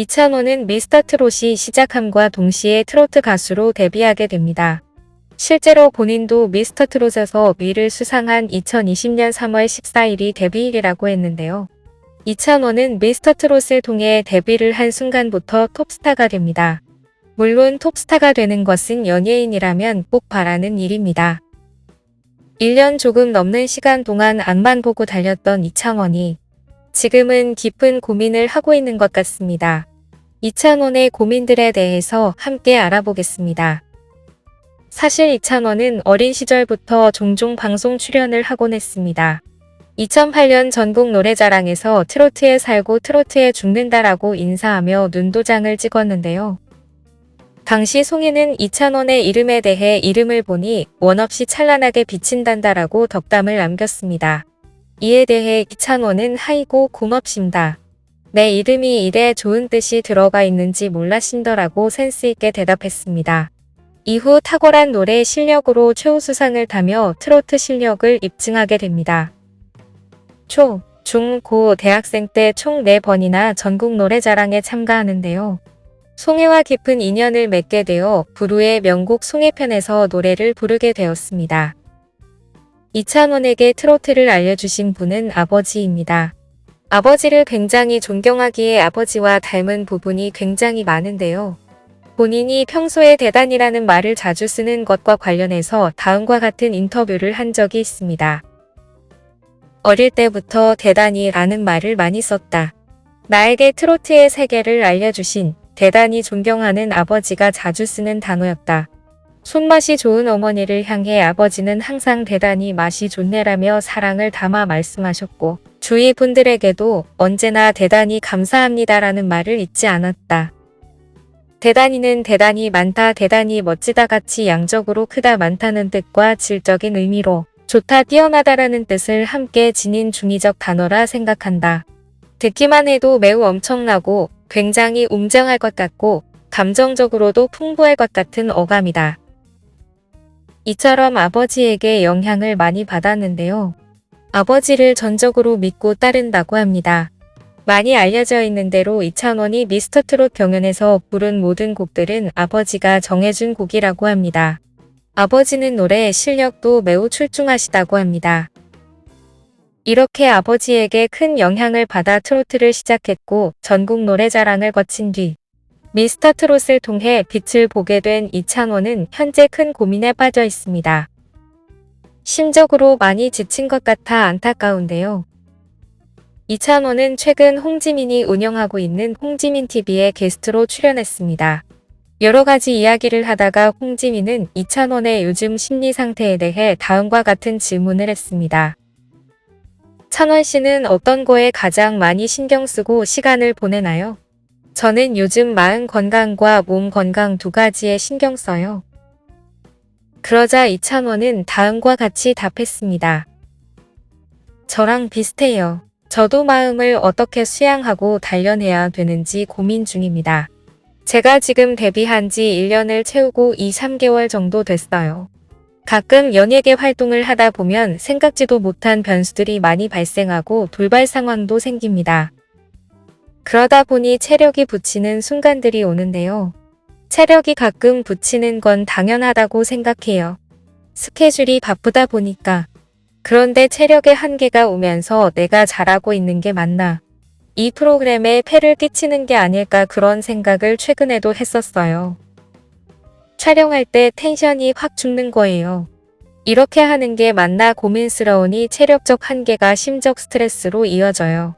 이찬호는 미스터 트롯이 시작함과 동시에 트로트 가수로 데뷔하게 됩니다. 실제로 본인도 미스터 트롯에서 위를 수상한 2020년 3월 14일이 데뷔일이라고 했는데요. 이찬호는 미스터 트롯을 통해 데뷔를 한 순간부터 톱스타가 됩니다. 물론 톱스타가 되는 것은 연예인이라면 꼭 바라는 일입니다. 1년 조금 넘는 시간 동안 앞만 보고 달렸던 이창원이 지금은 깊은 고민을 하고 있는 것 같습니다. 이창원의 고민들에 대해서 함께 알아보겠습니다. 사실 이창원은 어린 시절부터 종종 방송 출연을 하곤 했습니다. 2008년 전국 노래자랑에서 트로트에 살고 트로트에 죽는다라고 인사하며 눈도장을 찍었는데요. 당시 송이는 이찬원의 이름에 대해 이름을 보니 원없이 찬란하게 비친단다라고 덕담을 남겼습니다. 이에 대해 이찬원은 하이고 고맙심다. 내 이름이 이래 좋은 뜻이 들어가 있는지 몰라신더라고 센스있게 대답했습니다. 이후 탁월한 노래 실력으로 최우수상을 타며 트로트 실력을 입증하게 됩니다. 초, 중, 고 대학생 때 총 4번이나 전국 노래자랑에 참가하는데요. 송해와 깊은 인연을 맺게 되어 부르의 명곡 송해편에서 노래를 부르게 되었습니다. 이찬원에게 트로트를 알려주신 분은 아버지입니다. 아버지를 굉장히 존경하기에 아버지와 닮은 부분이 굉장히 많은데요. 본인이 평소에 대단이라는 말을 자주 쓰는 것과 관련해서 다음과 같은 인터뷰를 한 적이 있습니다. 어릴 때부터 대단히라는 말을 많이 썼다. 나에게 트로트의 세계를 알려주신 대단히 존경하는 아버지가 자주 쓰는 단어였다. 손맛이 좋은 어머니를 향해 아버지는 항상 대단히 맛이 좋네라며 사랑을 담아 말씀하셨고 주위 분들에게도 언제나 대단히 감사합니다라는 말을 잊지 않았다. 대단히는 대단히 많다 대단히 멋지다 같이 양적으로 크다 많다는 뜻과 질적인 의미로 좋다 뛰어나다라는 뜻을 함께 지닌 중의적 단어라 생각한다. 듣기만 해도 매우 엄청나고 굉장히 웅장할 것 같고 감정적으로도 풍부할 것 같은 어감이다. 이처럼 아버지에게 영향을 많이 받았는데요. 아버지를 전적으로 믿고 따른다고 합니다. 많이 알려져 있는 대로 이찬원이 미스터 트롯 경연에서 부른 모든 곡들은 아버지가 정해준 곡이라고 합니다. 아버지는 노래 실력도 매우 출중하시다고 합니다. 이렇게 아버지에게 큰 영향을 받아 트로트를 시작했고 전국 노래자랑을 거친 뒤 미스터 트롯을 통해 빛을 보게 된 이창호는 현재 큰 고민에 빠져 있습니다. 심적으로 많이 지친 것 같아 안타까운데요. 이찬호는 최근 홍지민이 운영하고 있는 홍지민 TV에 게스트로 출연했습니다. 여러 가지 이야기를 하다가 홍지민은 이찬원의 요즘 심리 상태에 대해 다음과 같은 질문을 했습니다. 찬원 씨는 어떤 거에 가장 많이 신경 쓰고 시간을 보내나요? 저는 요즘 마음 건강과 몸 건강 두 가지에 신경 써요. 그러자 이찬원은 다음과 같이 답했습니다. 저랑 비슷해요. 저도 마음을 어떻게 수양하고 단련해야 되는지 고민 중입니다. 제가 지금 데뷔한 지 1년을 채우고 2, 3개월 정도 됐어요. 가끔 연예계 활동을 하다 보면 생각지도 못한 변수들이 많이 발생하고 돌발 상황도 생깁니다. 그러다 보니 체력이 붙이는 순간들이 오는데요. 체력이 가끔 붙이는 건 당연하다고 생각해요. 스케줄이 바쁘다 보니까. 그런데 체력의 한계가 오면서 내가 잘하고 있는 게 맞나. 이 프로그램에 폐를 끼치는 게 아닐까 그런 생각을 최근에도 했었어요. 촬영할 때 텐션이 확 죽는 거예요. 이렇게 하는 게 맞나 고민스러우니 체력적 한계가 심적 스트레스로 이어져요.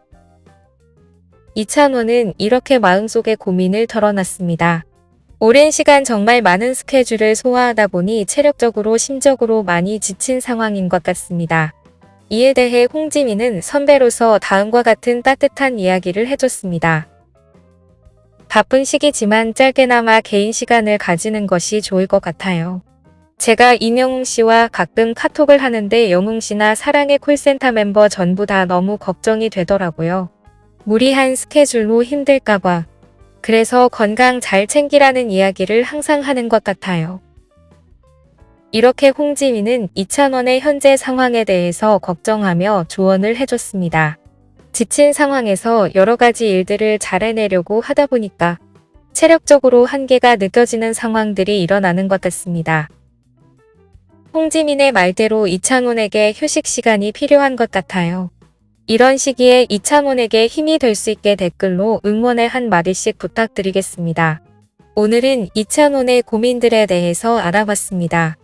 이찬호는 이렇게 마음속의 고민을 털어놨습니다. 오랜 시간 정말 많은 스케줄을 소화하다 보니 체력적으로 심적으로 많이 지친 상황인 것 같습니다. 이에 대해 홍지민은 선배로서 다음과 같은 따뜻한 이야기를 해줬습니다. 바쁜 시기지만 짧게나마 개인 시간을 가지는 것이 좋을 것 같아요. 제가 임영웅 씨와 가끔 카톡을 하는데 영웅 씨나 사랑의 콜센터 멤버 전부 다 너무 걱정이 되더라고요. 무리한 스케줄로 힘들까봐. 그래서 건강 잘 챙기라는 이야기를 항상 하는 것 같아요. 이렇게 홍지민은 이찬원의 현재 상황에 대해서 걱정하며 조언을 해줬습니다. 지친 상황에서 여러 가지 일들을 잘 해내려고 하다 보니까 체력적으로 한계가 느껴지는 상황들이 일어나는 것 같습니다. 홍지민의 말대로 이창훈에게 휴식 시간이 필요한 것 같아요. 이런 시기에 이창훈에게 힘이 될 수 있게 댓글로 응원의 한 마디씩 부탁드리겠습니다. 오늘은 이창훈의 고민들에 대해서 알아봤습니다.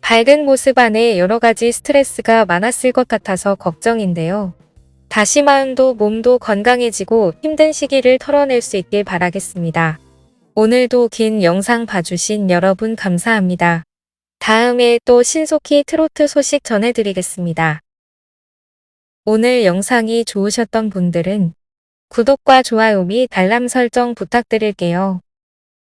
밝은 모습 안에 여러 가지 스트레스가 많았을 것 같아서 걱정인데요. 다시 마음도 몸도 건강해지고 힘든 시기를 털어낼 수 있길 바라겠습니다. 오늘도 긴 영상 봐주신 여러분 감사합니다. 다음에 또 신속히 트로트 소식 전해드리겠습니다. 오늘 영상이 좋으셨던 분들은 구독과 좋아요 및 알람 설정 부탁드릴게요.